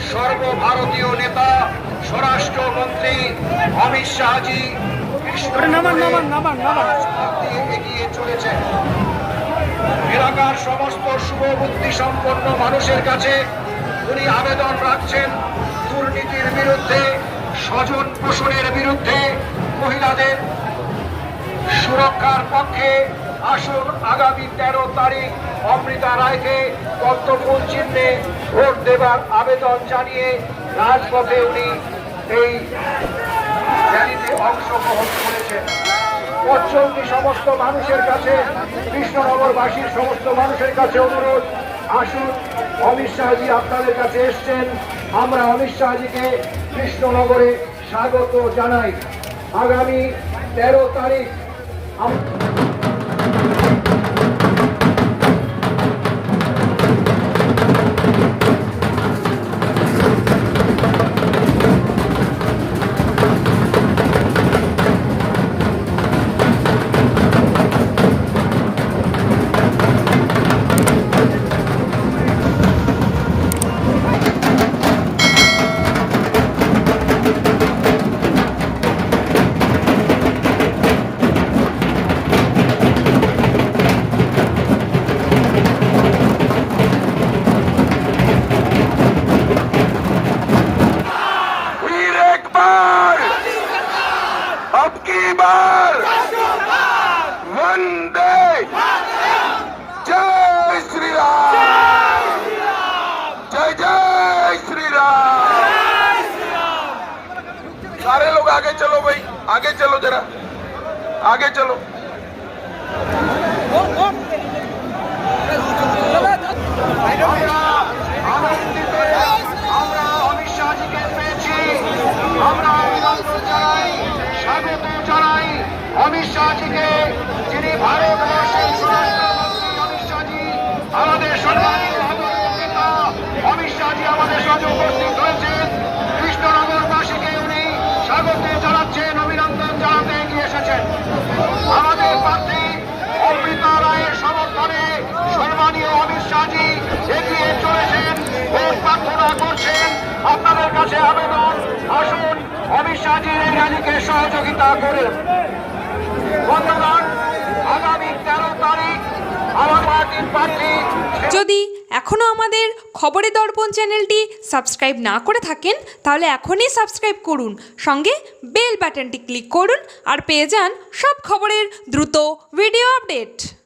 ভারতীয় নেতা স্বরাষ্ট্রমন্ত্রী অমিত শাহজি এগিয়ে চলেছেন। এলাকার সমস্ত শুভবুদ্ধি সম্পন্ন মানুষের কাছে উনি আবেদন রাখছেন দুর্নীতির বিরুদ্ধে স্বজন পোষণের বিরুদ্ধে মহিলাদের সুরক্ষার পক্ষে আসুন আগামী তেরো তারিখ অমৃতা রায়কে পদ্মফুল চিহ্নে ভোট দেবার আবেদন জানিয়ে রাজপথে উনি এই র্যালিতে অংশগ্রহণ করেছেন। পশ্চিমী সমস্ত মানুষের কাছে, কৃষ্ণনগরবাসীর সমস্ত মানুষের কাছে অনুরোধ, আসুন অমিত শাহজি আপনাদের কাছে এসছেন। আমরা অমিত শাহজিকে কৃষ্ণনগরে স্বাগত জানাই। আগামী তেরো তারিখ की बार। वंदे। जय श्री राम जय जय श्री राम सारे लोग आगे चलो भाई, आगे चलो जरा। आगे चलो। I don't know. এগিয়ে চলেছেন ভোট প্রার্থনা করছেন। আপনাদের কাছে আবেদন, আসুন, অমিত সহযোগিতা করুন যদি এখনও আমাদের খবরের দর্পণ চ্যানেলটি সাবস্ক্রাইব না করে থাকেন, তাহলে এখনই সাবস্ক্রাইব করুন। সঙ্গে বেল বাটনটি ক্লিক করুন আর পেয়ে যান সব খবরের দ্রুত ভিডিও আপডেট।